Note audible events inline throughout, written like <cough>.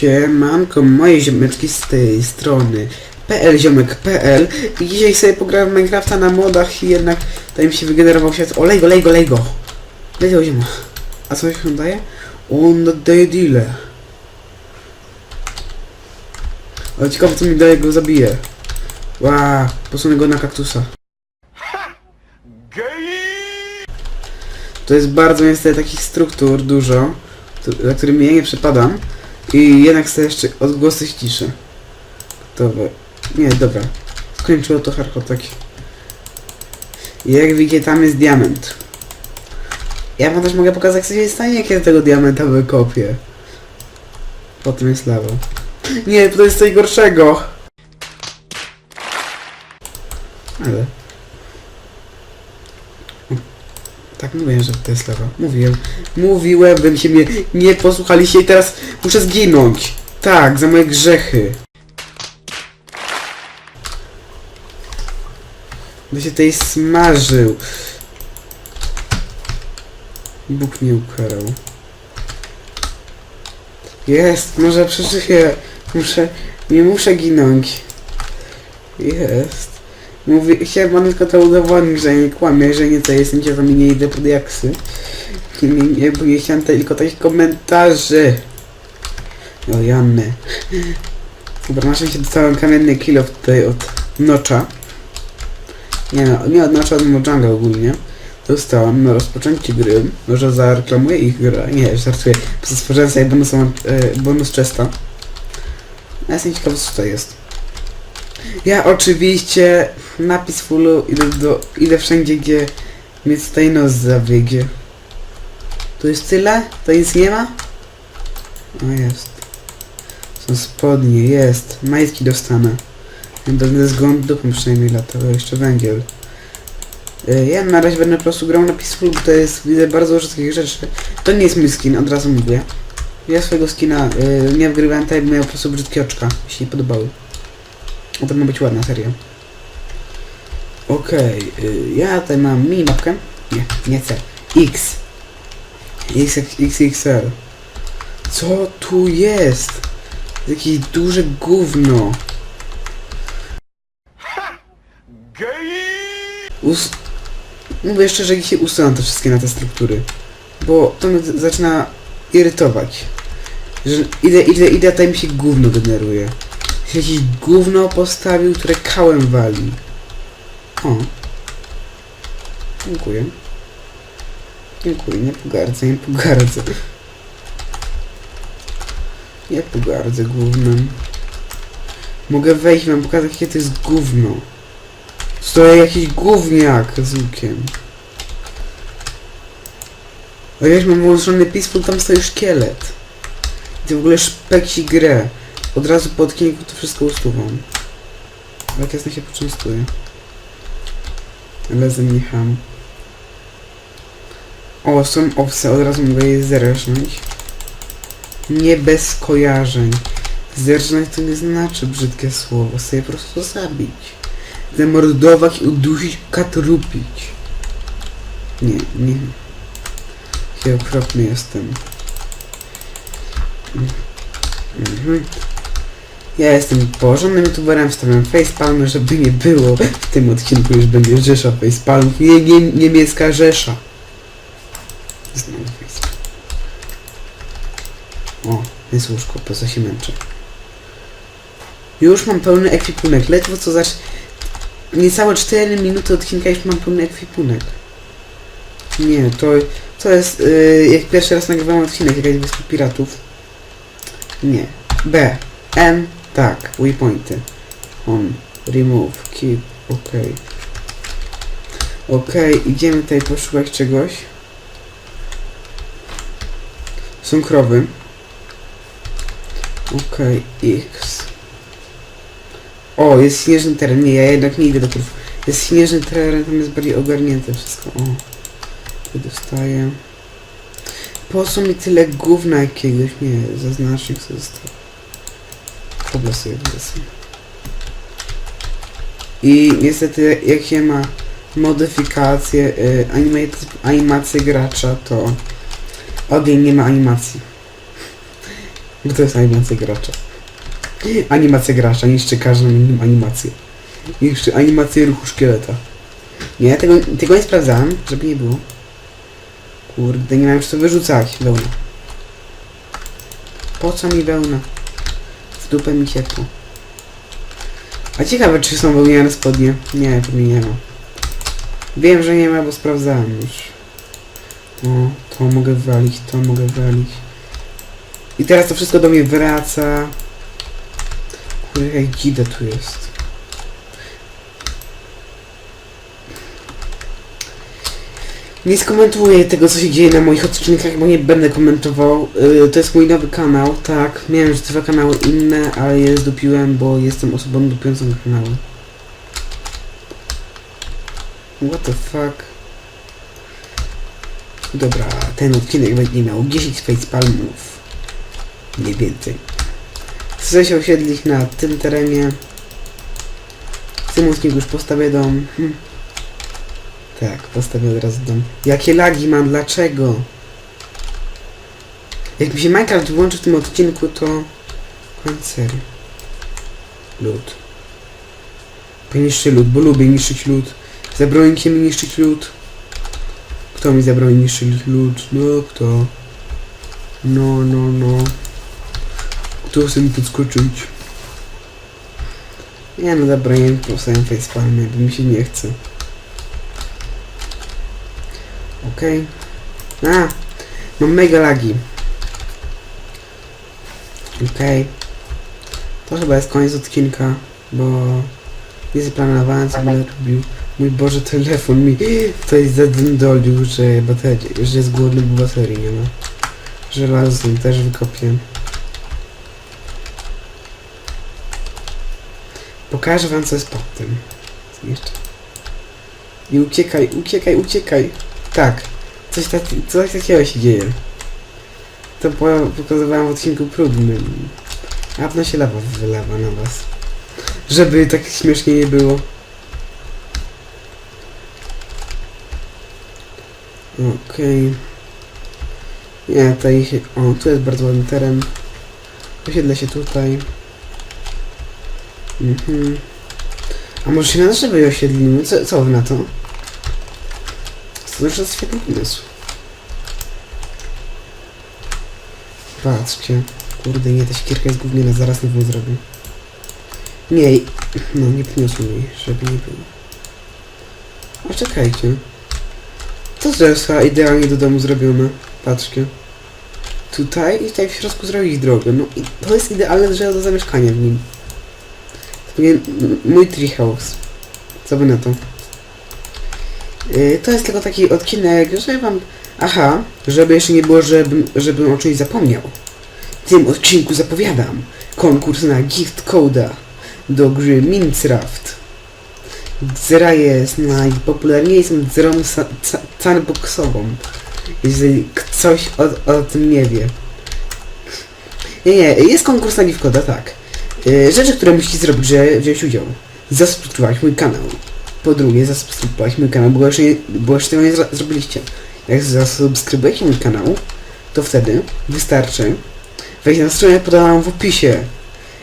Siemanko, moje ziomeczki z tej strony plziomek.pl i dzisiaj sobie pograłem w Minecrafta na modach i jednak tutaj mi się wygenerował świat. O, lej go, lej go, lej go! Lej go, zioma. A co on daje? On daje deal. Ale ciekawe co mi daje, go zabije. Ła, posunę go na kaktusa. To jest bardzo niestety takich struktur dużo, za którymi ja nie przepadam. I jednak chcę jeszcze odgłosy ciszy. Gotowe. Nie, dobra. Skończyło to harchotaki. I jak widzicie, tam jest diament. Ja wam też mogę pokazać, co się stanie, ja tego diamenta wykopię. Potem jest lawa. Nie, to jest coś gorszego. Ale... Tak mówiłem, że lawa. Mówiłem. Mówiłem, bym się mnie nie posłuchaliście i teraz muszę zginąć. Tak, za moje grzechy. By się tej smażył. Bóg mnie ukarał. Jest, może przeżyję. Muszę, nie muszę ginąć. Jest. Mówi, chciałem panu tylko to udowodnić, że nie kłamie, że nie to jestem cię, mi nie idę pod jaksy. Nie, nie, nie, chciałem tylko takich komentarzy. O Janny. Dobra, na szczęście dostałem kamienny kilo tutaj od Nocza. Nie no, nie od Nocza, od Mojanga ogólnie. Dostałem na rozpoczęcie gry. Może zareklamuję ich grę. Nie, żartuję. Stworzyłem sobie bonusową, e, bonus chesta. Ja jestem ciekawy co to jest. Ja oczywiście napis fullu idę do, idę wszędzie gdzie mnie tutaj nos. Tu jest tyle? To nic nie ma? O jest. Są spodnie, jest. Majtki dostanę. Będę z gołą przynajmniej latał, jeszcze węgiel. E, Ja na razie będę po prostu grał na Peaceful, bo to jest, widzę, bardzo dużo takich rzeczy. To nie jest mój skin, od razu mówię. Ja swojego skina y, nie wgrywałem tak, jakby miał po prostu brzydkie oczka, mi się nie podobały. A to ma być ładna seria. Okej, y, ja tutaj mam minimapkę. Nie, nie C. X. X, XXL. Co tu jest? Jakieś duże gówno. Us... Mówię szczerze, jak się usuwam te wszystkie na te struktury. Bo to mnie zaczyna irytować. Że idę, idę, idę, a mi się gówno generuje. Jakieś gówno postawił, które kałem wali. O. Dziękuję. Dziękuję, nie pogardzę, nie pogardzę. Nie pogardzę gównem. Mogę wejść i wam pokazać, jakie to jest gówno. Stoi jakiś gówniak z łukiem. A ja mam włączony peaceful, tam stoi szkielet. Ty w ogóle szpeci grę. Od razu po odcinku to wszystko usuwam. Jak jasno się poczęstuję. Ale zmnicham. O, są owce, od razu mogę je zerżnąć. Nie bez kojarzeń. Zerżnąć to nie znaczy brzydkie słowo, sobie po prostu zabić. Zamordować, udusić, katrupić. Nie, nie. Jaki okropny jestem. Mhm. Ja jestem porządnym youtuberem, wstawiam facepalmy, żeby nie było. W tym odcinku już będzie Rzesza facepalmów. Nie, nie, niemiecka Rzesza. Znowu facepalm. O, jest łóżko, po co się męczę. Już mam pełny ekwipunek, ledwo co zaś... Niecałe 4 minuty odcinka już mam pełny ekwipunek. Nie, to, to jest... Yy, jak pierwszy raz nagrywałem odcinek, jakaś wyspa piratów. Nie. B. N. Tak. Waypointy. On. Remove. Keep. OK. OK. Idziemy tutaj poszukać czegoś. Są krowy. OK. X. O, jest śnieżny teren. Nie, ja jednak nie idę do krów. Jest śnieżny teren, tam jest bardziej ogarnięte wszystko. O. Tu dostaję. Po co mi tyle gówna jakiegoś? Nie, zaznacznik sobie został. Sobie wysy. I niestety jak się ma modyfikację, y, gracza, to ogień nie ma animacji. <laughs> Bo to jest animacja gracza. Animacja gracza niszczy każdą inną animację. Niszczy animację ruchu szkieleta. Nie, tego, tego nie sprawdzałem, żeby nie było. Kurde, nie miałem co wyrzucać. Wełna. Po co mi wełna? Dupę mi ciepło. A ciekawe, czy są wełniane spodnie? Nie, pewnie nie ma. Wiem, że nie ma, bo sprawdzałem już. To mogę walić, to mogę walić. I teraz to wszystko do mnie wraca. Kurde, jak dzida tu jest. Nie skomentuję tego, co się dzieje na moich odcinkach, bo nie będę komentował. Yy, to jest mój nowy kanał, tak. Miałem już dwa kanały inne, ale je zdupiłem, bo jestem osobą dupiącą kanały. What the fuck? Dobra, ten odcinek będzie miał 10 facepalmów. Nie więcej. Chcę się osiedlić na tym terenie. W tym odcinku już postawię dom. Hm. Tak, postawię od razu dom. Jakie lagi mam? Dlaczego? Jak mi się Minecraft włączy w tym odcinku, to... Koniec serii. Lód. Niszczy lód, bo lubię niszczyć lód. Zabronicie mi niszczyć lód. Kto mi zabroni niszczyć lód? No kto? No, no, no. Kto chce mi podskoczyć? Nie no dobra, nie powstaję facepalmy, bo mi się nie chce. Okej. A! Mam mega lagi. Okej. To chyba jest koniec odcinka, bo nie zaplanowałem co będę robił. Mój Boże, telefon mi tutaj zadędolił, że baterii, że jest głodny, bo baterii nie ma. Żelazny też wykopię. Pokażę wam co jest pod tym. Zniszczę. I uciekaj, uciekaj, uciekaj. Tak. Coś, tak, coś takiego się dzieje. To po, pokazywałem w odcinku próbnym. A się lawa wylewa na was. Żeby tak śmiesznie nie było. Okej. Nie, tutaj się... O, tu jest bardzo ładny teren. Osiedlę się tutaj. Mhm. A może się na drzewie osiedlimy? Co, co wy na to? Jest świetny pomysł. Patrzcie. Kurde, nie, ta siekierka jest gówniana, zaraz nową zrobię. Nie, no nie przyniosłem jej, żeby nie było. A czekajcie. To jest idealnie do domu zrobione. Patrzcie. Tutaj i tutaj w środku zrobić drogę. No i to jest idealne drzewo do zamieszkania w nim. Mój treehouse. Co by na to? Yy, to jest tylko taki odcinek, że wam... Aha, żeby jeszcze nie było, żebym, żebym o czymś zapomniał. W tym odcinku zapowiadam konkurs na gift coda do gry Minecraft. Zera jest najpopularniejszą zerą sa- ca- sandboxową. Jeżeli ktoś o, o tym nie wie. Nie, nie, jest konkurs na gift coda, tak. Yy, rzeczy, które musicie zrobić, żeby wziąć udział. Zasubskrybować mój kanał. Po drugie, zasubskrybować mój kanał, bo jeszcze, bo jeszcze tego nie zro- zrobiliście. Jak zasubskrybujecie mój kanał, to wtedy wystarczy wejść na stronę podaną w opisie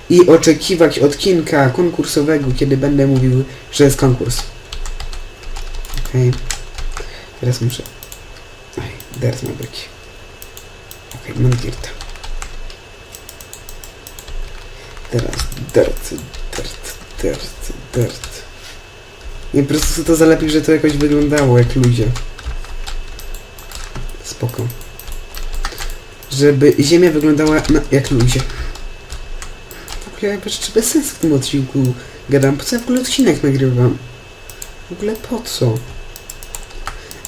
i oczekiwać odcinka konkursowego, kiedy będę mówił, że jest konkurs. Okej. Teraz muszę... Aj, teraz ma być. Okej, mam dirta. Teraz dirt, dirt, dirt, dirt. Nie, po prostu to zalepić, że to jakoś wyglądało jak ludzie. Spoko. Żeby ziemia wyglądała na, jak ludzie. W ogóle jakby rzeczy bez sensu w tym odcinku gadam. Po co ja w ogóle odcinek nagrywam? W ogóle po co?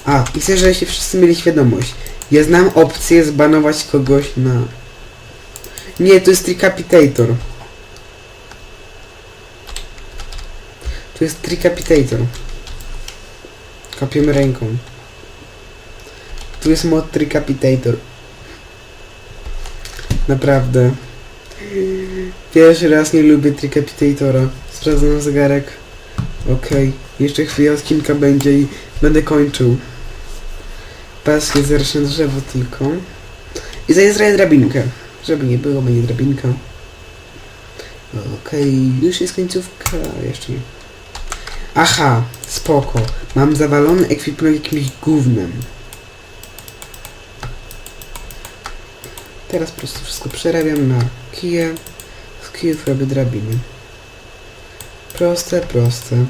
A, i chcę, żebyście wszyscy mieli świadomość. Ja znam opcję zbanować kogoś na... Nie, to jest Tricapitator. To jest Tricapitator. Kopiemy ręką. Tu jest mod Tricapitator. Naprawdę. Pierwszy raz nie lubię Tricapitatora. Sprawdzam zegarek. Okej. Jeszcze chwilę odcinka będzie i będę kończył. Patrzcie, zerszę drzewo tylko. I zrobię drabinkę. Żeby nie było, będzie drabinka. Okej, już jest końcówka, jeszcze nie. Aha, spoko. Mam zawalony ekwipunek jakimś gównem. Teraz po prostu wszystko przerabiam na kije. Z kijów robię drabiny. Proste, proste.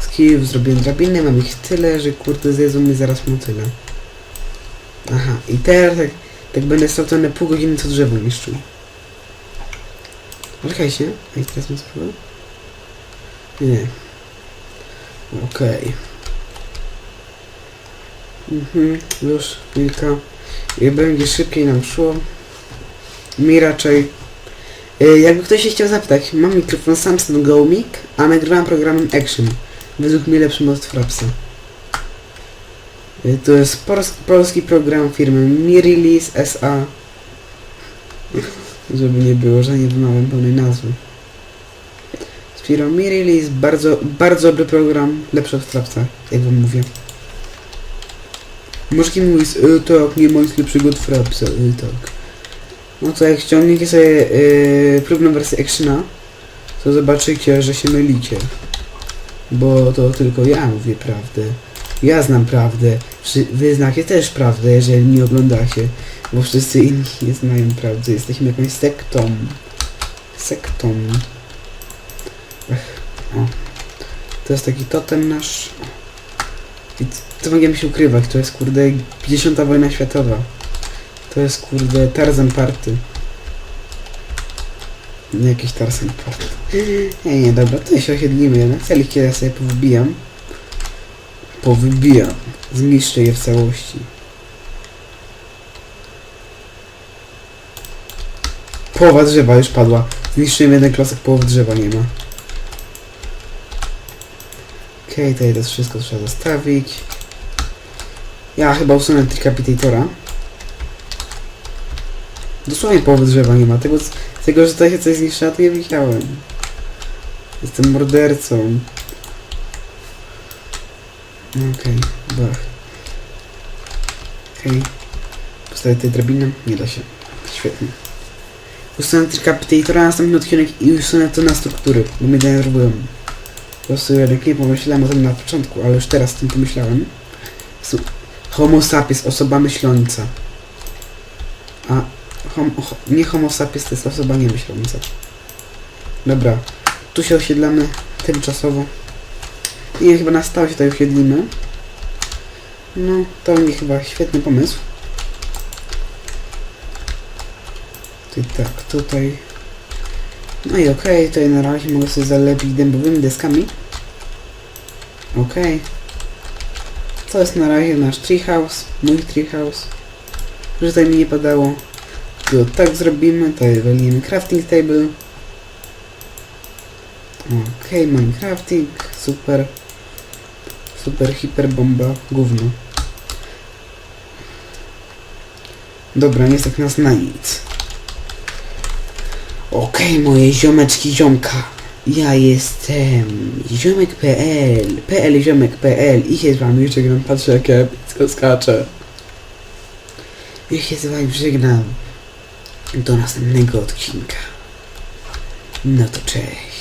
Z kijów zrobiłem drabiny, mam ich tyle, że kurde zjedzą mi zaraz motyle. Aha, i teraz tak, tak będę stał to na pół godziny co drzewo niszczył. Czekajcie, a i teraz mam spróbować? Nie. Okej. Mhm, już kilka. I będzie szybciej nam szło. Mi raczej. Y, Jakby ktoś się chciał zapytać, mam mikrofon Samsung Go Mic, a nagrywam programem Action. Według mnie lepszy od Frapsa. Y, To jest pols- polski program firmy Mirrelease SA. <laughs> Żeby nie było, że nie wymałem pełnej nazwy. Z firmą Mirrelease bardzo, bardzo dobry program, lepszy od Frapsa, jak wam mówię. Możecie mi mówić, e, tak, nie ma nic lepszego od Frapsa, e, tak. No to jak ściągniecie sobie e, próbną wersję Actiona, to zobaczycie, że się mylicie. Bo to tylko ja mówię prawdę. Ja znam prawdę. Wy znacie też prawdę, jeżeli nie oglądacie. Bo wszyscy inni nie znają prawdy. Jesteśmy jakąś sektą. Sektą. O. To jest taki totem nasz. I co będziemy się ukrywać? To jest kurde 50 wojna światowa. To jest kurde Tarzan Party. Nie jakiś Tarzan Party. <laughs> Nie, nie, dobra, to się osiedlimy jednak. Celiki ja sobie powybijam. Powybijam. Zniszczę je w całości. Połowa drzewa już padła. Zniszczyłem jeden klocek, połowy drzewa nie ma. Okej, okay, jest wszystko trzeba zostawić. Ja chyba usunę Decapitatora. Dosłownie połowy drzewa nie ma. Tego, tego że to się coś zniszczyło, to nie widziałem. Jestem mordercą. Okej, bach. Okej. Postawię tutaj drabinę? Nie da się. Świetnie. Usunę Decapitatora na następny odcinek i usunę to na struktury, bo mnie denerwują. Po prostu jednak nie pomyślałem o tym na początku, ale już teraz o tym pomyślałem. Homo sapiens, osoba myśląca. A hom, ho, nie homo sapiens to jest osoba niemyśląca. Dobra, tu się osiedlamy tymczasowo. I chyba na stałe się tutaj osiedlimy. No, to będzie chyba świetny pomysł. Ty tak, tutaj. No i okej, tutaj na razie mogę sobie zalepić dębowymi deskami. Okej. To jest na razie nasz treehouse, mój treehouse. Że tutaj mi nie padało. To tak zrobimy, tutaj walimy crafting table. Okej, crafting, super. Super, hiper bomba, gówno. Dobra, nie stać nas na nic. Okej, moje ziomeczki ziomka. Ja jestem ziomek.pl, pl ziomek.pl i się z wami żegnam, patrzę jak ja skaczę. I się z wami żegnam do następnego odcinka. No to cześć.